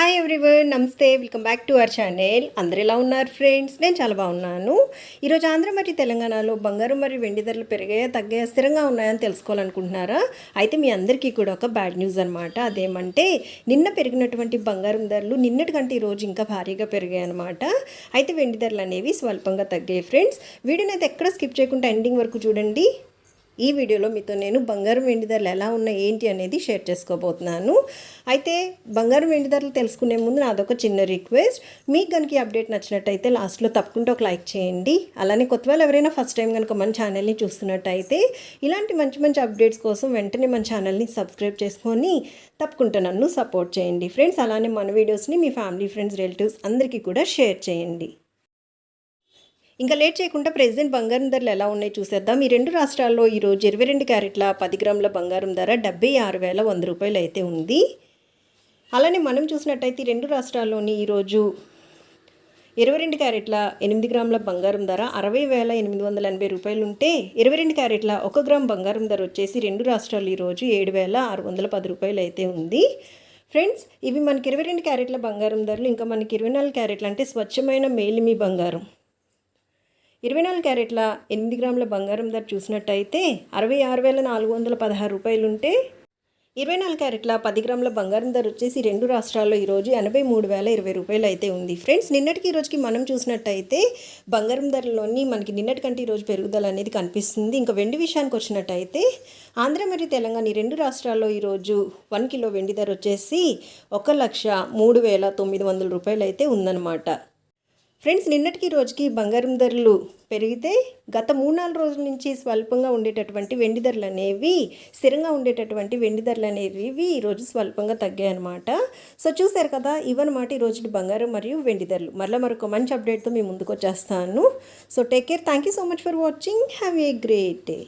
Hi everyone నమస్తే welcome back to our channel అందరు ఎలా ఉన్నారు ఫ్రెండ్స్ నేను చాలా బాగున్నాను. ఈరోజు ఆంధ్ర మరియు తెలంగాణలో బంగారం మరియు వెండి ధరలు పెరిగాయా తగ్గాయా స్థిరంగా ఉన్నాయని తెలుసుకోవాలనుకుంటున్నారా? అయితే మీ అందరికీ కూడా ఒక బ్యాడ్ న్యూస్ అనమాట అదేమంటే నిన్న పెరిగినటువంటి బంగారం ధరలు నిన్నటి కంటే ఈరోజు ఇంకా భారీగా పెరిగాయి అనమాట అయితే వెండి ధరలు అనేవి స్వల్పంగా తగ్గాయి ఫ్రెండ్స్ వీడియోని అయితే ఎక్కడ స్కిప్ చేయకుండా ఎండింగ్ వరకు చూడండి. ఈ వీడియోలో మీతో నేను బంగారం వెండి ధరలు ఎలా ఉన్నాయి ఏంటి అనేది షేర్ చేసుకోబోతున్నాను. అయితే బంగారం వెండి ధరలు తెలుసుకునే ముందు నాదొక చిన్న రిక్వెస్ట్. మీకు కనుక అప్డేట్ నచ్చినట్టయితే లాస్ట్లో తప్పకుండా ఒక లైక్ చేయండి. అలానే కొత్త వాళ్ళు ఎవరైనా ఫస్ట్ టైం కనుక మన ఛానల్ని చూస్తున్నట్టయితే ఇలాంటి మంచి మంచి అప్డేట్స్ కోసం వెంటనే మన ఛానల్ని సబ్స్క్రైబ్ చేసుకొని తప్పకుండా నన్ను సపోర్ట్ చేయండి. ఫ్రెండ్స్ అలానే మన వీడియోస్ని మీ ఫ్యామిలీ ఫ్రెండ్స్ రిలేటివ్స్ అందరికీ కూడా షేర్ చేయండి. ఇంకా లేట్ చేయకుండా ప్రెసిడెంట్ బంగారం ధరలు ఎలా ఉన్నాయి చూసేద్దాం. ఈ రెండు రాష్ట్రాల్లో ఈరోజు ఇరవై రెండు క్యారెట్ల పది గ్రాముల బంగారం ధర డెబ్బై ఆరు వేల వంద రూపాయలు అయితే ఉంది. అలానే మనం చూసినట్టయితే రెండు రాష్ట్రాల్లోని ఈరోజు ఇరవై రెండు క్యారెట్ల ఎనిమిది గ్రాముల బంగారం ధర అరవై వేల ఎనిమిది వందల ఎనభై రూపాయలు ఉంటే ఇరవై రెండు క్యారెట్ల ఒక గ్రామ్ బంగారం ధర వచ్చేసి రెండు రాష్ట్రాలు ఈరోజు ఏడు వేల ఆరు వందల పది రూపాయలు అయితే ఉంది. ఫ్రెండ్స్ ఇవి మనకి ఇరవై రెండు క్యారెట్ల బంగారం ధరలు ఇంకా మనకి ఇరవై నాలుగు క్యారెట్లు అంటే స్వచ్ఛమైన మేలిమి బంగారం. ఇరవై నాలుగు క్యారెట్ల ఎనిమిది గ్రాముల బంగారం ధర చూసినట్టయితే అరవై ఆరు వేల నాలుగు వందల పదహారు రూపాయలు ఉంటే ఇరవై నాలుగు క్యారెట్ల పది గ్రాముల బంగారం ధర వచ్చేసి రెండు రాష్ట్రాల్లో ఈరోజు ఎనభై మూడు వేల ఇరవై రూపాయలు అయితే ఉంది. ఫ్రెండ్స్ నిన్నటికి ఈరోజుకి రోజుకి మనం చూసినట్టయితే బంగారం ధరలోని మనకి నిన్నటికంటే ఈరోజు పెరుగుదల అనేది కనిపిస్తుంది. ఇంకా వెండి విషయానికి వచ్చినట్టయితే ఆంధ్ర మరియు తెలంగాణ ఈ రెండు రాష్ట్రాల్లో ఈరోజు వన్ కిలో వెండి ధర వచ్చేసి ఒక లక్ష మూడు వేల తొమ్మిది వందల రూపాయలు అయితే ఉందన్నమాట. ఫ్రెండ్స్ నిన్నటికి రోజుకి బంగారం ధరలు పెరిగితే గత మూడు నాలుగు రోజుల నుంచి స్వల్పంగా ఉండేటటువంటి వెండి ధరలు అనేవి స్థిరంగా ఉండేటటువంటి వెండి ధరలు అనేవి ఈరోజు స్వల్పంగా తగ్గాయి అనమాట సో చూసారు కదా ఇవన్నమాట ఈరోజు రోజు బంగారం మరియు వెండి ధరలు. మరలా మరొక మంచి అప్డేట్తో మీ ముందుకు వచ్చేస్తాను. So take care thank you so much for watching have a great day